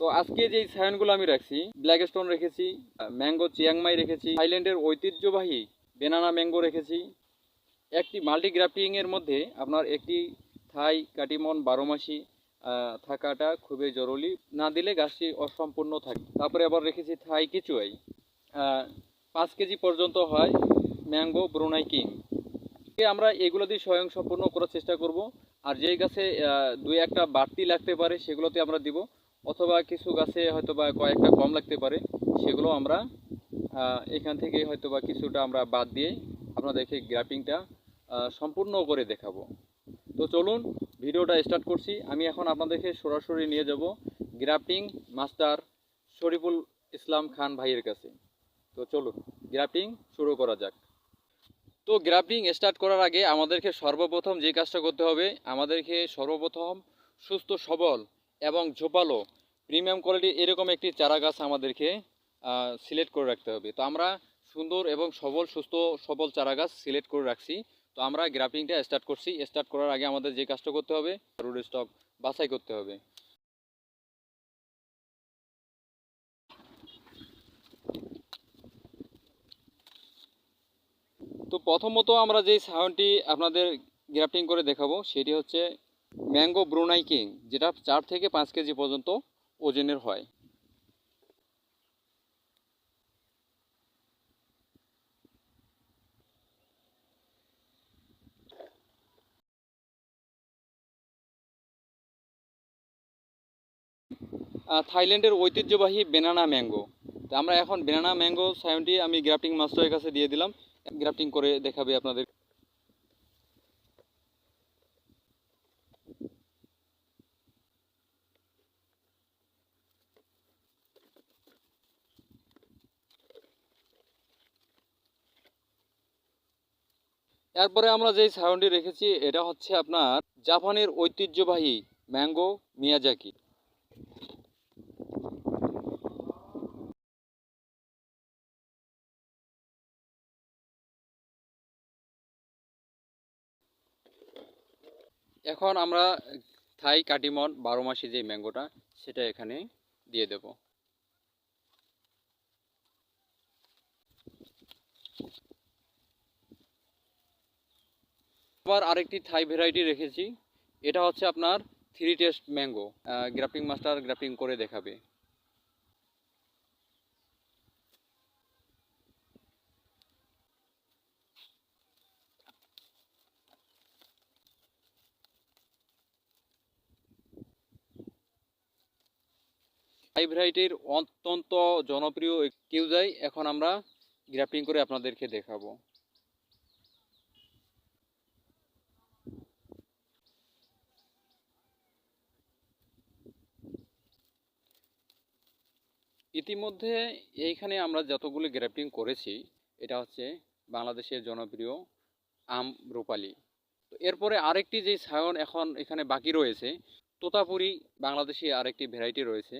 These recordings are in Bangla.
তো আজকে যে সায়নগুলো আমি রাখছি ব্ল্যাক স্টোন রেখেছি ম্যাঙ্গো চিয়াংমাই রেখেছি থাইল্যান্ডের ঐতিহ্যবাহী বেনানা ম্যাঙ্গো রেখেছি। একটি মাল্টি গ্রাফটিং এর মধ্যে আপনার একটি থাই কাটিমন বারো মাসি থাকাটা খুবই জরুরি। না দিলে গাছটি অসম্পূর্ণ থাকে। তারপরে আবার রেখেছি থাই কিচুয়াই পাঁচ কেজি পর্যন্ত হয় ম্যাঙ্গো ব্রুনাই কিং আমরা এগুলো দিয়ে স্বয়ং সম্পূর্ণ করার চেষ্টা করব। আর যেই গাছে দুই একটা বাড়তি লাগতে পারে, সেগুলোতে আমরা দিব। অথবা কিছু গাছে হয়তো বা কয়েকটা কম লাগতে পারে, সেগুলো আমরা এখান থেকে হয়তো বা কিছুটা আমরা বাদ দিয়ে আপনাদেরকে গ্রাফিংটা সম্পূর্ণ করে দেখাবো। তো চলুন, ভিডিওটা স্টার্ট করছি। আমি এখন আপনাদেরকে সরাসরি নিয়ে যাব গ্রাফটিং মাস্টার শরীফুল ইসলাম খান ভাইয়ের কাছে। তো চলুন, গ্রাফটিং শুরু করা যাক। তো গ্রাফটিং স্টার্ট করার আগে আমাদেরকে সর্বপ্রথম যে কাজটা করতে হবে, আমাদেরকে সর্বপ্রথম সুস্থ সবল এবং ঝোপালো প্রিমিয়াম কোয়ালিটি এরকম একটি চারা গাছ আমাদেরকে সিলেক্ট করে রাখতে হবে। তো আমরা সুন্দর এবং সবল, সুস্থ, সবল চারা গাছ সিলেক্ট করে রাখছি। তো আমরা গ্রাফিংটা স্টার্ট করছি। স্টার্ট করার আগে আমাদের যে কাজটা করতে হবে, রুট স্টক বাছাই করতে হবে। তো প্রথমত আমরা যেই সাউন্ডটি আপনাদের গ্রাফটিং করে দেখাবো, সেটি হচ্ছে ম্যাঙ্গো ব্রুনাই কিং, যেটা চার থেকে পাঁচ কেজি পর্যন্ত ওজনের হয়। থাইল্যান্ডের ঐতিহ্যবাহী বেনানা ম্যাঙ্গো। তো আমরা এখন বেনানা ম্যাঙ্গো সায়নটি আমি গ্রাফটিং মাস্টারের কাছে দিয়ে দিলাম। গ্রাফটিং করে দেখাবে আপনাদের এরপরে আমরা যেই সাউন্ডটি রেখেছি, এটা হচ্ছে আপনার জাপানের ঐতিহ্যবাহী ম্যাঙ্গো মিয়াজাকি। এখন আমরা থাই কাটিমন বারো মাসি যে ম্যাঙ্গোটা, সেটা এখানে দিয়ে দেব। আবার আরেকটি থাই ভ্যারাইটি রেখেছি। এটা হচ্ছে আপনার three taste mango grafting master grafting করে দেখাবে। হাই ভ্যারাইটির অত্যন্ত জনপ্রিয় কিউজাই এখন আমরা গ্রাফটিং করে আপনাদেরকে দেখাবো। ইতিমধ্যে এইখানে আমরা যতগুলি গ্রাফটিং করেছি, এটা হচ্ছে বাংলাদেশের জনপ্রিয় আম রূপালি। তো এরপরে আরেকটি যে সায়ন এখন এখানে বাকি রয়েছে, তোতাপুরি বাংলাদেশি আরেকটি ভ্যারাইটি রয়েছে।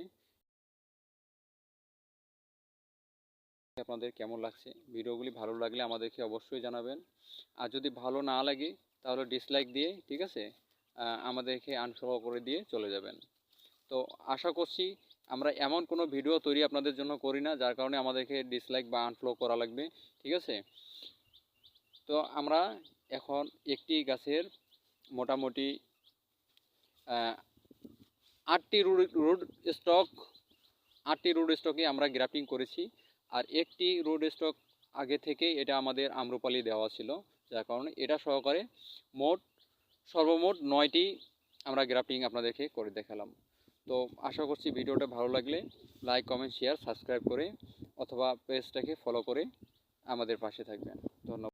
আপনাদের কেমন লাগছে? ভিডিওগুলি ভালো লাগলে আমাদেরকে অবশ্যই জানাবেন। আর যদি ভালো না লাগে, তাহলে ডিসলাইক দিয়ে, ঠিক আছে? আমাদেরকে আনফলো করে দিয়ে চলে যাবেন। তো আশা করছি আমরা এমন কোনো ভিডিও তৈরি আপনাদের জন্য করি না, যার কারণে আমাদেরকে ডিসলাইক বা আনফলো করা লাগবে, ঠিক আছে? তো আমরা এখন একটি গাছের মোটামুটি আটটি রুড রুট স্টক আটটি রুট স্টকে আমরা গ্রাফটিং করেছি। আর একটি রুড স্টক আগে থেকেই এটা আমাদের আম্রপালি দেওয়া ছিল, যার কারণে এটা সহকারে মোট, সর্বমোট নয়টি আমরা গ্রাফটিং আপনাদেরকে করে দেখালাম। তো আশা করছি ভিডিওটা ভালো লাগলে লাইক, কমেন্ট শেয়ার সাবস্ক্রাইব করে অথবা পেজটাকে ফলো করে আমাদের পাশে থাকবেন। ধন্যবাদ।